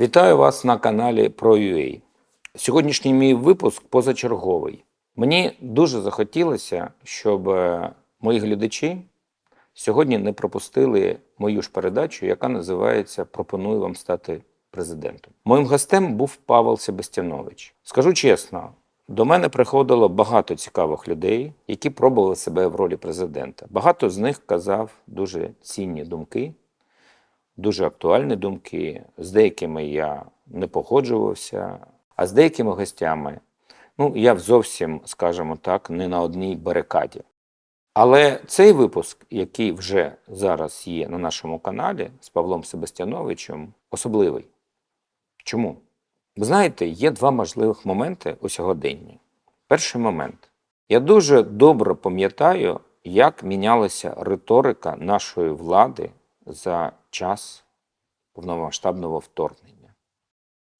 Вітаю вас на каналі ProUA. Сьогоднішній мій випуск позачерговий. Мені дуже захотілося, щоб е, мої глядачі сьогодні не пропустили мою ж передачу, яка називається Пропоную вам стати президентом. Моїм гостем був Павел Себастьянович. Скажу чесно, до мене приходило багато цікавих людей, які пробували себе в ролі президента. Багато з них казав дуже цінні думки, дуже актуальні думки. З деякими я не погоджувався, а з деякими гостями, ну, я зовсім, скажімо так, не на одній барикаді. Але цей випуск, який вже зараз є на нашому каналі з Павлом Себастьяновичем, особливий. Чому? Ви знаєте, є два можливих моменти у сьогоденні. Перший момент. Я дуже добре пам'ятаю, як мінялася риторика нашої влади за час повномасштабного вторгнення.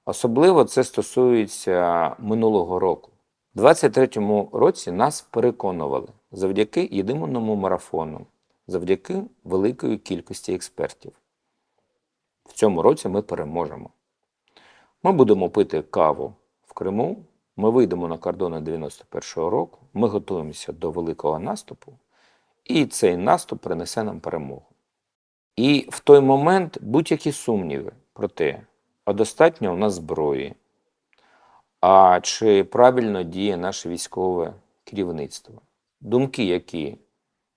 Особливо це стосується минулого року. У 23-му році нас переконували завдяки єдиному марафону, завдяки великої кількості експертів. В цьому році ми переможемо. Ми будемо пити каву в Криму, ми вийдемо на кордони 91-го року, ми готуємося до великого наступу, і цей наступ принесе нам перемогу. І в той момент будь-які сумніви про те, а достатньо у нас зброї, а чи правильно діє наше військове керівництво. Думки, які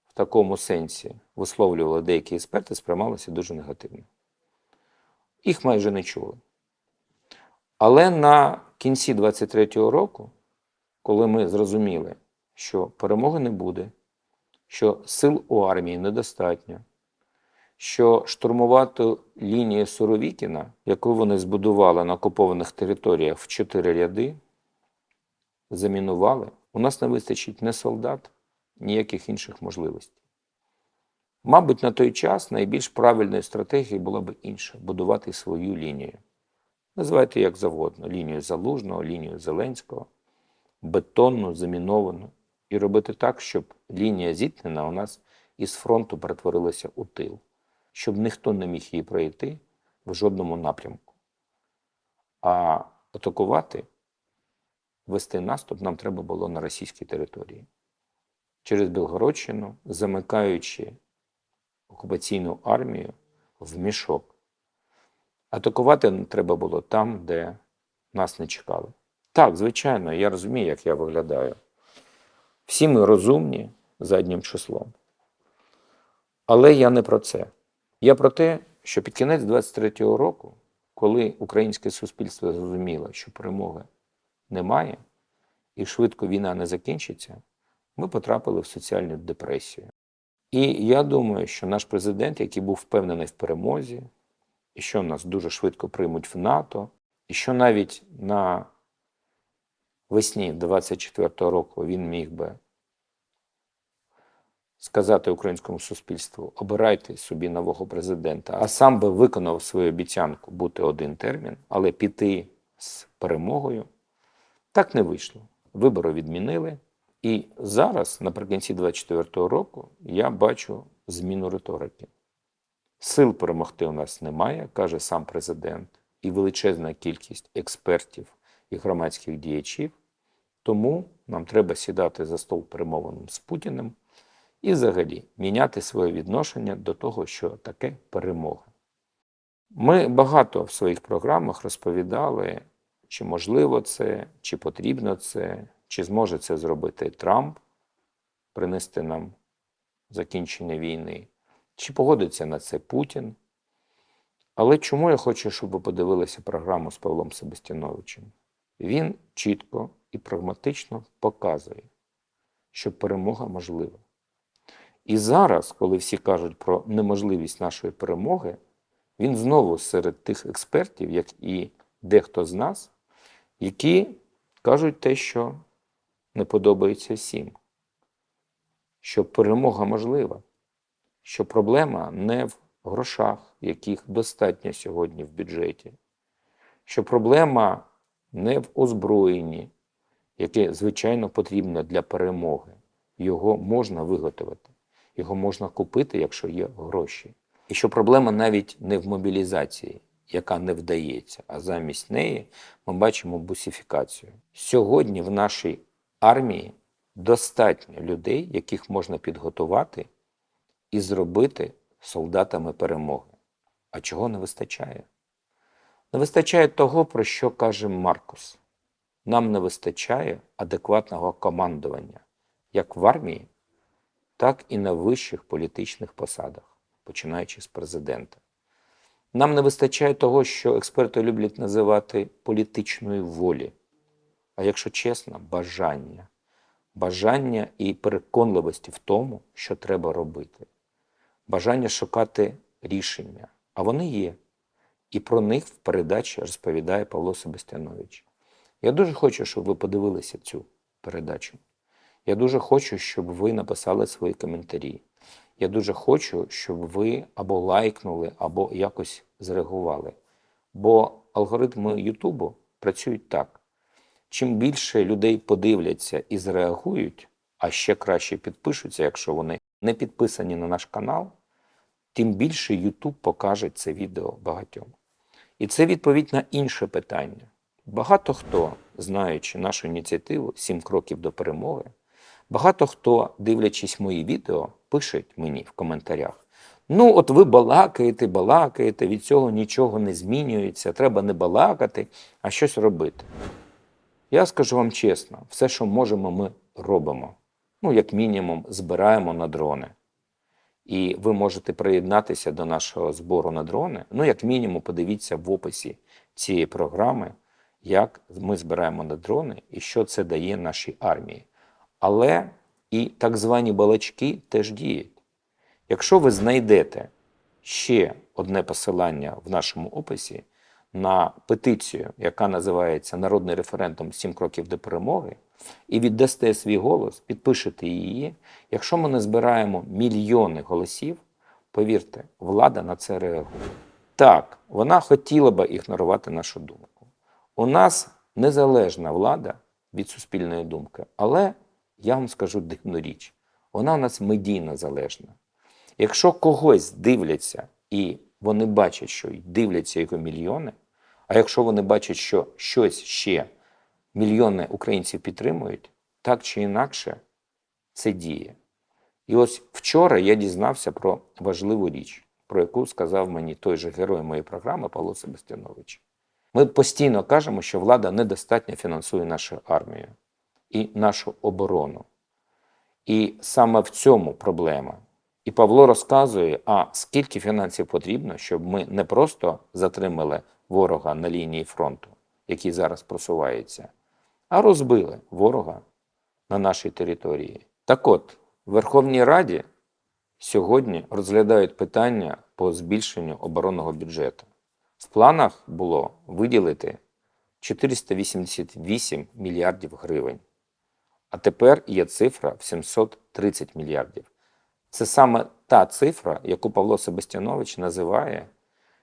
в такому сенсі висловлювали деякі експерти, сприймалися дуже негативно. Їх майже не чули. Але на кінці 23-го року, коли ми зрозуміли, що перемоги не буде, що сил у армії недостатньо, що штурмувати лінію Суровікіна, яку вони збудували на окупованих територіях в чотири ряди, замінували, у нас не вистачить ні солдат, ніяких інших можливостей. Мабуть, на той час найбільш правильною стратегією була б інша будувати свою лінію. Називайте як завгодно: лінію Залужного, лінію Зеленського, бетонну, заміновану, і робити так, щоб лінія зіткнена у нас із фронту перетворилася у тил, щоб ніхто не міг її пройти в жодному напрямку. А атакувати, вести наступ нам треба було на російській території. Через Білгородщину, замикаючи окупаційну армію в мішок. Атакувати треба було там, де нас не чекали. Так, звичайно, я розумію, як я виглядаю. Всі ми розумні заднім числом. Але я не про це. Я про те, що під кінець 23-го року, коли українське суспільство зрозуміло, що перемоги немає, і швидко війна не закінчиться, ми потрапили в соціальну депресію. І я думаю, що наш президент, який був впевнений в перемозі, і що нас дуже швидко приймуть в НАТО, і що навіть на весні 24-го року він міг би сказати українському суспільству: обирайте собі нового президента, а сам би виконав свою обіцянку бути один термін, але піти з перемогою. Так не вийшло. Вибори відмінили. І зараз, наприкінці 24-го року, я бачу зміну риторики. Сил перемогти у нас немає, каже сам президент, і величезна кількість експертів і громадських діячів. Тому нам треба сідати за стол перемовинам з Путіним і взагалі міняти своє відношення до того, що таке перемога. Ми багато в своїх програмах розповідали, чи можливо це, чи потрібно це, чи зможе це зробити Трамп, принести нам закінчення війни, чи погодиться на це Путін. Але чому я хочу, щоб ви подивилися програму з Павлом Себастьяновичем? Він чітко і прагматично показує, що перемога можлива. І зараз, коли всі кажуть про неможливість нашої перемоги, він знову серед тих експертів, як і дехто з нас, які кажуть те, що не подобається всім, що перемога можлива, що проблема не в грошах, яких достатньо сьогодні в бюджеті, що проблема не в озброєнні, яке, звичайно, потрібно для перемоги. Його можна виготовити, його можна купити, якщо є гроші. І що проблема навіть не в мобілізації, яка не вдається, а замість неї ми бачимо бусифікацію. Сьогодні в нашій армії достатньо людей, яких можна підготувати і зробити солдатами перемоги. А чого не вистачає? Не вистачає того, про що каже Маркус. Нам не вистачає адекватного командування як в армії, так і на вищих політичних посадах, починаючи з президента. Нам не вистачає того, що експерти люблять називати політичної волі. А якщо чесно, бажання. Бажання і переконливості в тому, що треба робити. Бажання шукати рішення. А вони є. І про них в передачі розповідає Павло Себастьянович. Я дуже хочу, щоб ви подивилися цю передачу. Я дуже хочу, щоб ви написали свої коментарі. Я дуже хочу, щоб ви або лайкнули, або якось зреагували. Бо алгоритми Ютубу працюють так: чим більше людей подивляться і зреагують, а ще краще підпишуться, якщо вони не підписані на наш канал, тим більше Ютуб покаже це відео багатьом. І це відповідь на інше питання. Багато хто, знаючи нашу ініціативу «7 кроків до перемоги, багато хто, дивлячись мої відео, пише мені в коментарях: ну, от ви балакаєте, балакаєте, від цього нічого не змінюється, треба не балакати, а щось робити. Я скажу вам чесно, все, що можемо, ми робимо. Ну, як мінімум, збираємо на дрони. І ви можете приєднатися до нашого збору на дрони. Ну, як мінімум, подивіться в описі цієї програми, як ми збираємо на дрони і що це дає нашій армії. Але і так звані балачки теж діють. Якщо ви знайдете ще одне посилання в нашому описі на петицію, яка називається Народний референдум 7 кроків до перемоги, і віддасте свій голос, підпишете її. Якщо ми не збираємо мільйони голосів, повірте, влада на це реагує. Так, вона хотіла би ігнорувати нашу думку. У нас незалежна влада від суспільної думки, але я вам скажу дивну річ: вона у нас медійно залежна. Якщо когось дивляться і вони бачать, що дивляться його мільйони, а якщо вони бачать, що щось ще мільйони українців підтримують, так чи інакше це діє. І ось вчора я дізнався про важливу річ, про яку сказав мені той же герой моєї програми Павло Себастьянович. Ми постійно кажемо, що влада недостатньо фінансує нашу армію і нашу оборону. І саме в цьому проблема. І Павло розказує, а скільки фінансів потрібно, щоб ми не просто затримали ворога на лінії фронту, який зараз просувається, а розбили ворога на нашій території. Так от, в Верховній Раді сьогодні розглядають питання по збільшенню оборонного бюджету. В планах було виділити 488 мільярдів гривень. А тепер є цифра в 730 мільярдів. Це саме та цифра, яку Павло Себастьянович називає,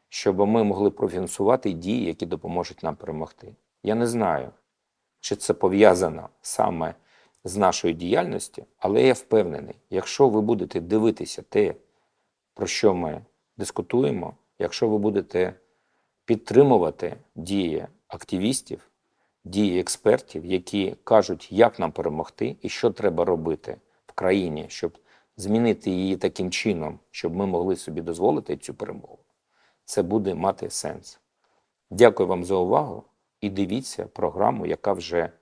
щоб ми могли профінансувати дії, які допоможуть нам перемогти. Я не знаю, чи це пов'язано саме з нашою діяльністю, але я впевнений, якщо ви будете дивитися те, про що ми дискутуємо, якщо ви будете підтримувати дії активістів, дії експертів, які кажуть, як нам перемогти і що треба робити в країні, щоб змінити її таким чином, щоб ми могли собі дозволити цю перемогу, це буде мати сенс. Дякую вам за увагу і дивіться програму, яка вже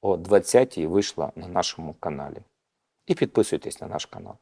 о 20-й вийшла на нашому каналі. І підписуйтесь на наш канал.